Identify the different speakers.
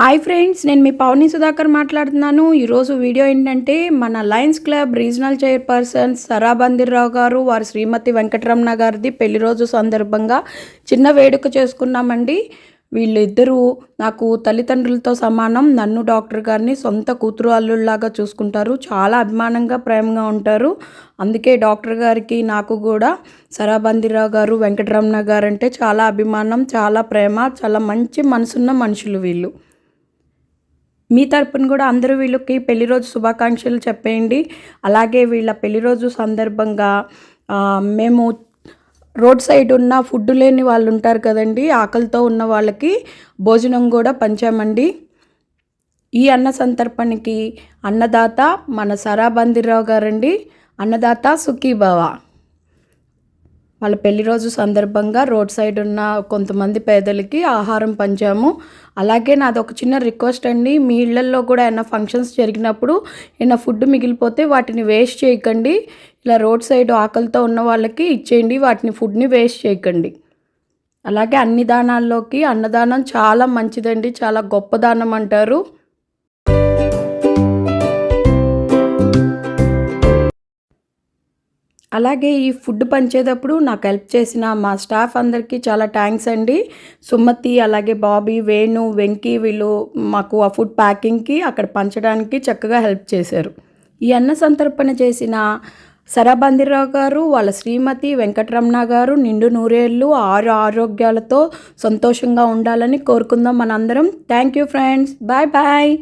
Speaker 1: Hi friends నేను మీ పవని సుధాకర్ మాట్లాడుతున్నాను. ఈరోజు వీడియో ఏంటంటే మన Lions Club regional chairperson Sarabandirao గారు వారి శ్రీమతి వెంకటరమణ గారిది పెళ్ళి రోజు సందర్భంగా చిన్న వేడుక చేసుకున్నామండి. వీళ్ళిద్దరూ నాకు తల్లిదండ్రులతో సమానం. నన్ను డాక్టర్ గారిని సొంత కూతురు అల్లుళ్ళలాగా చూసుకుంటారు. చాలా అభిమానంగా ప్రేమగా ఉంటారు. అందుకే డాక్టర్ గారికి నాకు కూడా సరాబందిరావు గారు వెంకటరమణ గారు అంటే చాలా అభిమానం చాలా ప్రేమ చాలా మంచి మనసున్న మనుషులు వీళ్ళు. మీ తరపున కూడా అందరూ వీళ్ళకి పెళ్ళి రోజు శుభాకాంక్షలు చెప్పేయండి. అలాగే వీళ్ళ పెళ్ళి రోజు సందర్భంగా మేము రోడ్ సైడ్ ఉన్న ఫుడ్ లేని వాళ్ళు ఉంటారు కదండి ఆకలితో ఉన్న వాళ్ళకి భోజనం కూడా పంచామండి. ఈ అన్న సంతర్పణకి అన్నదాత మన సరాబందిరావు గారండి. అన్నదాత సుఖీభవ. వాళ్ళ పెళ్ళి రోజు సందర్భంగా రోడ్ సైడ్ ఉన్న కొంతమంది పేదలకి ఆహారం పంచాము. అలాగే నాది ఒక చిన్న రిక్వెస్ట్ అండి. మీ ఇళ్ళల్లో కూడా ఏమైనా ఫంక్షన్స్ జరిగినప్పుడు ఏమైనా ఫుడ్ మిగిలిపోతే వాటిని వేస్ట్ చేయకండి. ఇలా రోడ్ సైడ్ ఆకలితో ఉన్న వాళ్ళకి ఇచ్చేయండి. వాటిని ఫుడ్ని వేస్ట్ చేయకండి. అలాగే అన్ని దానాల్లోకి అన్నదానం చాలా మంచిదండి. చాలా గొప్ప దానం అంటారు. అలాగే ఈ ఫుడ్ పంచేటప్పుడు నాకు హెల్ప్ చేసిన మా స్టాఫ్ అందరికీ చాలా థ్యాంక్స్ అండి. సుమతి అలాగే బాబీ వేణు వెంకీ వీళ్ళు మాకు ఆ ఫుడ్ ప్యాకింగ్కి అక్కడ పంచడానికి చక్కగా హెల్ప్ చేశారు. ఈ అన్న సంతర్పణ చేసిన సరాబందిరావు గారు వాళ్ళ శ్రీమతి వెంకటరమణ గారు నిండు నూరేళ్ళు ఆరు ఆరోగ్యాలతో సంతోషంగా ఉండాలని కోరుకుందాం మనందరం. Thank you friends. Bye bye.